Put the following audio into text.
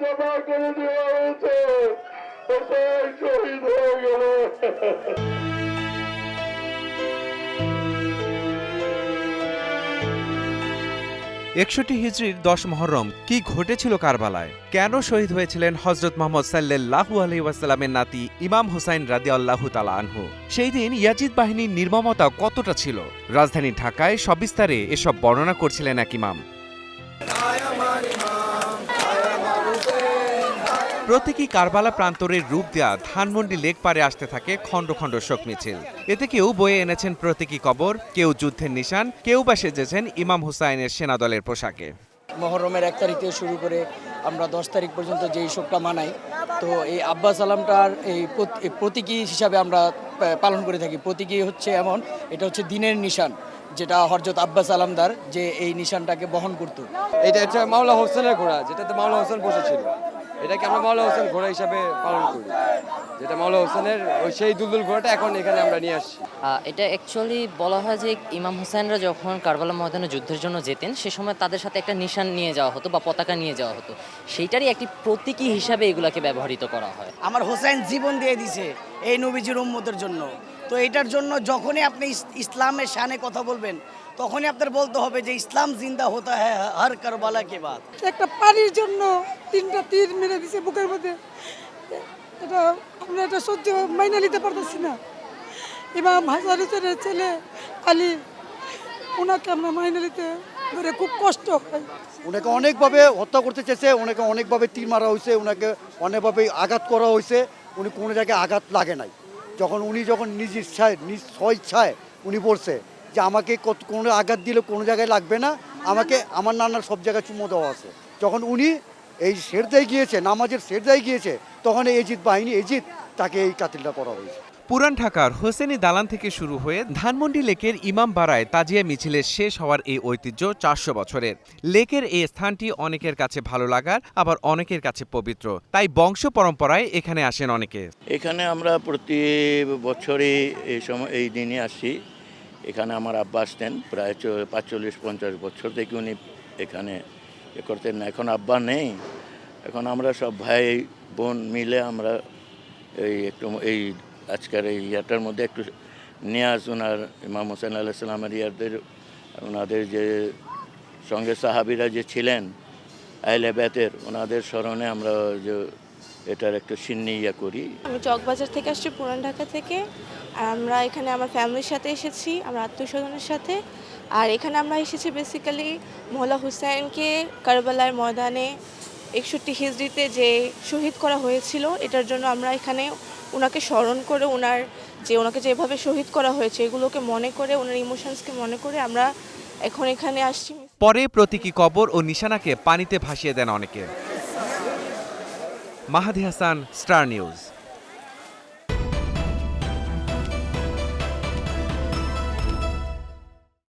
জমা করে দেওয়া হয়েছে শহীদ হয়ে গেল একষট্টি হিজড়ির দশ মহরম, কি ঘটেছিল কারবালায়? কেন শহীদ হয়েছিলেন হজরত মোহাম্মদ আলহি ওয়াসাল্লামের নাতি ইমাম হুসাইন রাদি আল্লাহু তালা আনহু? সেই দিন ইয়াজিদ বাহিনীর নির্মমতা কতটা ছিল? রাজধানী ঢাকায় সবিস্তারে এসব বর্ণনা করছিলেন এক ইমাম। প্রতীকী কারবালা প্রান্তরের রূপ দেয়া ধানমন্ডি লেক পারে আসতে থাকে খণ্ড খণ্ড শোক মিছিল। এতে কেউ বয়ে এনেছেন প্রতীকী কবর, কেউ যুদ্ধের নিশান, কেউ বা সেজেছেন ইমাম হুসাইনের সেনাদলের পোশাকে। মহরমের এক তারিখ থেকে শুরু করে আমরা দশ তারিখ পর্যন্ত যেই শোকটা মানাই তো এই আব্বাস আলামটার এই প্রত- প্রতীকী হিসাবে আমরা পালন করে থাকি। প্রতীকী হচ্ছে এমন, এটা হচ্ছে দিনের নিশান, যেটা হরজত আব্বাস আলামদার যে এই নিশানটাকে বহন করত। এটা হচ্ছে মাওলা হোসেনের ঘোড়া, যেটাতে মাওলা হোসেন বসেছিল। এটাকে আমরা মাওলা হোসেন ঘোড়া হিসাবে পালন করি। যেটা মাওলা হোসেনের ওই সেই দুলদুল ঘোড়াটা এখন এখানে আমরা নিয়ে আসছি। এটা অ্যাকচুয়ালি বলা হয় যে ইমাম হুসাইনরা যখন কারবালা ময়দানে যুদ্ধের জন্য যেতেন সে সময় তাদের সাথে একটা নিশান নিয়ে যাওয়া হতো বা পতাকা নিয়ে যাওয়া হতো। সেইটারই একটি প্রতীকী হিসাবে এগুলাকে ব্যবহৃত করা হয়। আমার হোসেন জীবন দিয়ে দিছে এই নবীজির উম্মতের জন্য। তো এটার জন্য যখনই আপনি ইসলামের শানে কথা বলবেন তখনই আপনার বলতে হবে যে ইসলাম জিন্দা হতা হ্যাঁ হর কারবালা কে বাদ। একটা পানির জন্য তিনটা তীর মেরে দিছে বুকের মধ্যে। এটা আমরা এটা সহ্য মাইনা নিতে পারতেছি না। ইমাম হাজার হুসেনের ছেলে আলী ওনাকে আমরা মাইনা নিতে ধরে খুব কষ্ট হয়। ওনাকে অনেকভাবে হত্যা করতে চেয়েছে ওনাকে অনেকভাবে তীর মারা হয়েছে ওনাকে অনেকভাবে আঘাত করা হয়েছে। উনি কোনো জায়গায় আঘাত লাগে নাই। যখন উনি যখন নিজ ইচ্ছায়, নিজ স্বইচ্ছায় উনি পড়ছে যে আমাকে কত কোনো আঘাত দিলে কোনো জায়গায় লাগবে না, আমাকে আমার নানার সব জায়গায় চুমো দেওয়া আছে। যখন উনি এই সেরদায় গিয়েছে নামাজের সেরদায় গিয়েছে তখন এই এজিত বাহিনী এজিত তাকে এই কাতিলটা করা হয়েছে। পুরান ঢাকার হোসেনি দালান থেকে শুরু হয়ে ধানমন্ডি লেকের ইমাম বাড়ায় তাজিয়া মিছিলের শেষ হওয়ার এই ঐতিহ্য চারশো বছরের। লেকের এই স্থানটি অনেকের কাছে ভালো লাগার আবার অনেকের কাছে পবিত্র। তাই বংশ পরম্পরায় এখানে আসেন অনেকে। এখানে আমরা প্রতি বছরই এই সময় এই দিনে আসি। এখানে আমার আব্বা আসতেন প্রায় চ- পাঁচচল্লিশ পঞ্চাশ বছর থেকে উনি এখানে এ করতেন না। এখন আব্বা নেই। এখন আমরা সব ভাই, বোন মিলে আমরা এই একটু এই আজকের এই ইয়াটার মধ্যে একটু নিয়াজ ওনার ইমাম হোসেন আল্লাহ সাল্লামের ইয়াদের ওনাদের যে সঙ্গে সাহাবিরা যে ছিলেন, আহলে বেতের ওনাদের স্মরণে আমরা যে এটার একটু সিন্নি ইয়া করি। আমি চকবাজার থেকে আসছি পুরান ঢাকা থেকে। আর আমরা এখানে আমার ফ্যামিলির সাথে এসেছি আমার আত্মীয় স্বজনের সাথে। আর এখানে আমরা এসেছি বেসিক্যালি মোহলা হুসাইনকে কারবালার ময়দানে একষট্টি হিজড়িতে যে শহীদ করা হয়েছিল এটার জন্য আমরা এখানে ওনাকে স্মরণ করে ওনার যে ওনাকে যেভাবে শহীদ করা হয়েছে এগুলোকে মনে করে ওনার ইমোশনসকে মনে করে আমরা এখন এখানে আসছি। পরে প্রতীকী কবর ও নিশানাকে পানিতে ভাসিয়ে দেন অনেকে। Mahadi Hasan star news.